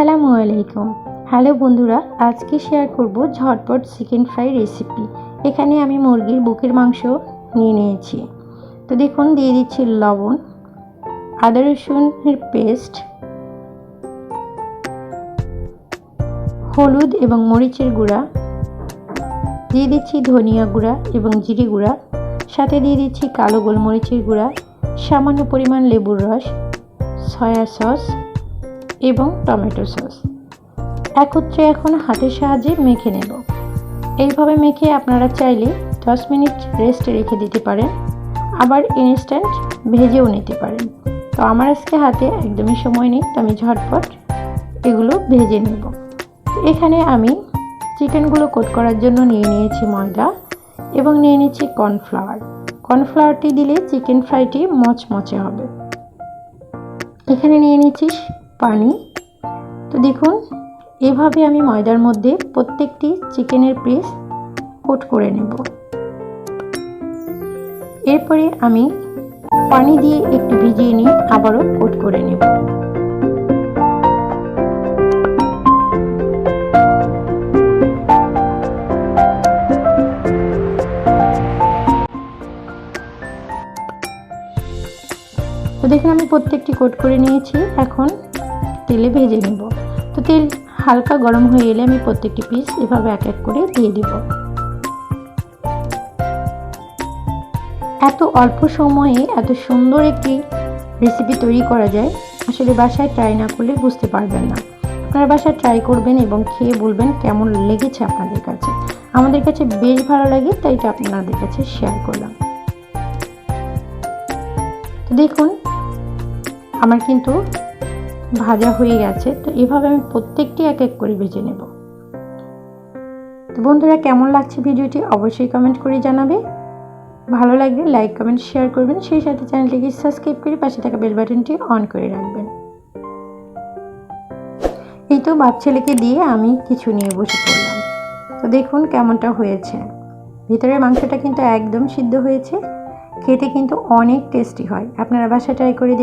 আসসালামু আলাইকুম। হ্যালো বন্ধুরা, আজকে শেয়ার করব ঝটপট চিকেন ফ্রাই রেসিপি এখানে আমি মুরগির বুকের মাংস নিয়ে নিয়েছি। তো দেখুন, দিয়ে দিচ্ছি লবণ, আদা রসুনের পেস্ট হলুদ এবং মরিচের গুঁড়া, দিয়ে দিচ্ছি ধনিয়া গুঁড়া এবং জিরে গুঁড়া, সাথে দিয়ে দিচ্ছি কালো গোলমরিচের গুঁড়া, সামান্য পরিমাণ লেবুর রস সয়া সস এবং টমেটো সস। একত্রে এখন হাতের সাহায্যে মেখে নেব। এইভাবে মেখে আপনারা চাইলে দশ মিনিট রেস্টে রেখে দিতে পারেন। আবার ইনস্ট্যান্ট ভেজেও নিতে পারেন। তো আমার আজকে হাতে একদমই সময় নেই, তো আমি ঝটপট এগুলো ভেজে নেব। এখানে আমি চিকেনগুলো কোট করার জন্য নিয়ে নিয়েছি ময়দা এবং নিয়ে নিয়েছি কর্নফ্লাওয়ার। কর্নফ্লাওয়ারটি দিলে চিকেন ফ্রাইটি মচমচে হবে। এখানে নিয়ে নিচ্ছি পানি। তো দেখুন, এভাবে আমি ময়দার মধ্যে প্রত্যেকটি চিকেনের পিস কোট করে নেব। এরপরে আমি পানি দিয়ে একটু ভিজিয়ে নিয়ে আবারও কোট করে নেব। তো দেখুন, আমি প্রত্যেকটি কোট করে নিয়েছি। এখন তেলে ভেজে নেব। তো তেল হালকা গরম হয়ে এলে আমি প্রত্যেকটি পিস এভাবে এক এক করে দিয়ে দিব। এত অল্প সময়ে এত সুন্দর একটি রেসিপি তৈরি করা যায়, আসলে বাসায় ট্রাই না করলে বুঝতে পারবেন না। আপনারা বাসায় ট্রাই করবেন এবং খেয়ে বলবেন কেমন লেগেছে আপনাদের কাছে। আমাদের কাছে বেশ ভালো লাগে, তাই এটা আপনাদের কাছে শেয়ার করলাম। দেখুন, আমার কিন্তু ভাজা হয়ে গেছে, তো এভাবে আমি প্রত্যেকটি এক এক করে ভেজে নেব। তো বন্ধুরা, কেমন লাগছে ভিডিওটি অবশ্যই কমেন্ট করে জানাবে। ভালো লাগলে লাইক কমেন্ট শেয়ার করবেন। সেই সাথে চ্যানেলটিকে সাবস্ক্রাইব করে পাশে থাকা বেল বাটনটি অন করে রাখবেন। এই তো বাপ ছেলেকে দিয়ে আমি কিছু নিয়ে বসে পড়লাম। তো দেখুন কেমনটা হয়েছে। ভিতরের মাংসটা কিন্তু একদম সিদ্ধ হয়েছে। খেতে কিন্তু অনেক টেস্টি হয়। আপনারা বাসায় ট্রাই করে